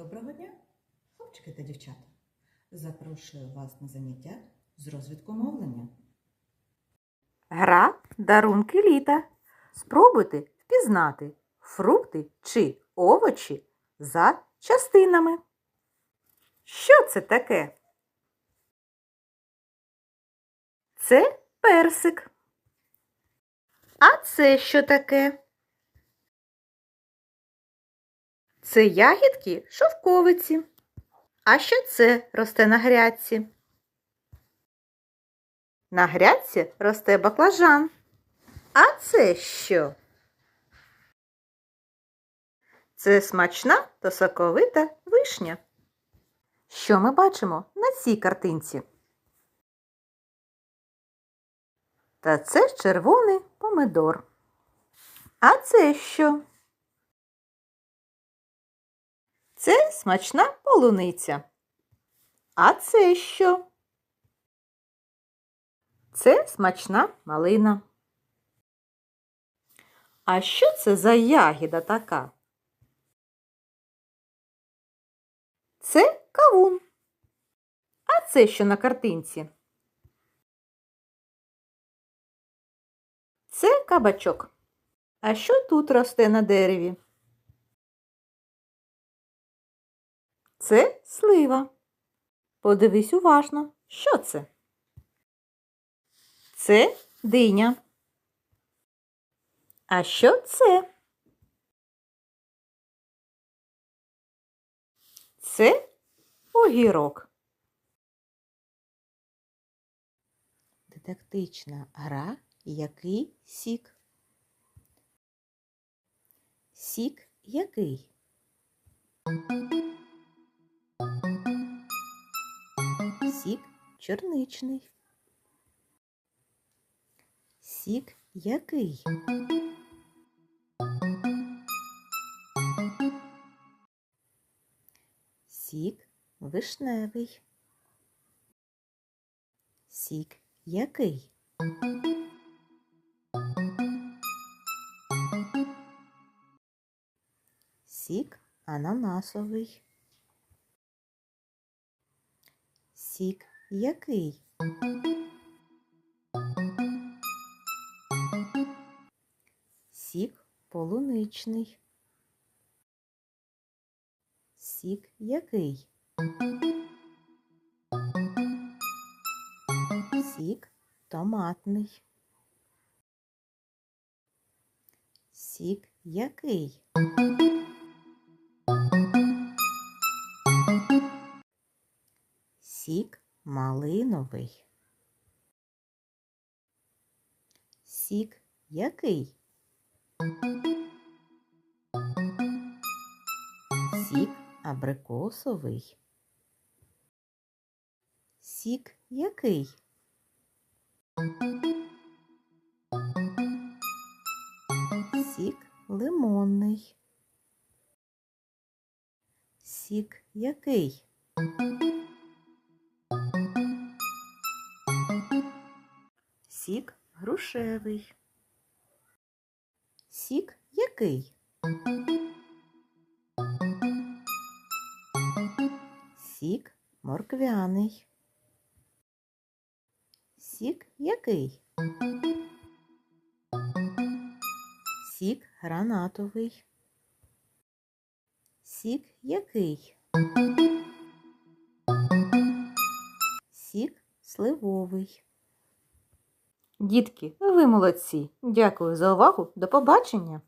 Доброго дня, хлопчики та дівчата. Запрошую вас на заняття з розвитку мовлення. Гра дарунки літа. Спробуйте впізнати фрукти чи овочі за частинами. Що це таке? Це персик. А це що таке? Це ягідки шовковиці. А що це росте на грядці? На грядці росте баклажан. А це що? Це смачна та соковита вишня. Що ми бачимо на цій картинці? Та це червоний помидор. А це що? Це смачна полуниця. А це що? Це смачна малина. А що це за ягіда така? Це кавун. А це що на картинці? Це кабачок. А що тут росте на дереві? Це слива. Подивись уважно, що це? Це диня. А що це? Це огірок. Дидактична гра який сік? Сік який? Сік чорничний. Сік який? Сік вишневий. Сік який? Сік ананасовий. Сік який? Сік полуничний. Сік який? Сік томатний. Сік який? Сік малиновий. Сік який? Сік абрикосовий. Сік який? Сік лимонний. Сік який? Сік грушевий. Сік який? Сік морквяний. Сік який? Сік гранатовий. Сік який? Сік сливовий. Дітки, ви молодці. Дякую за увагу. До побачення.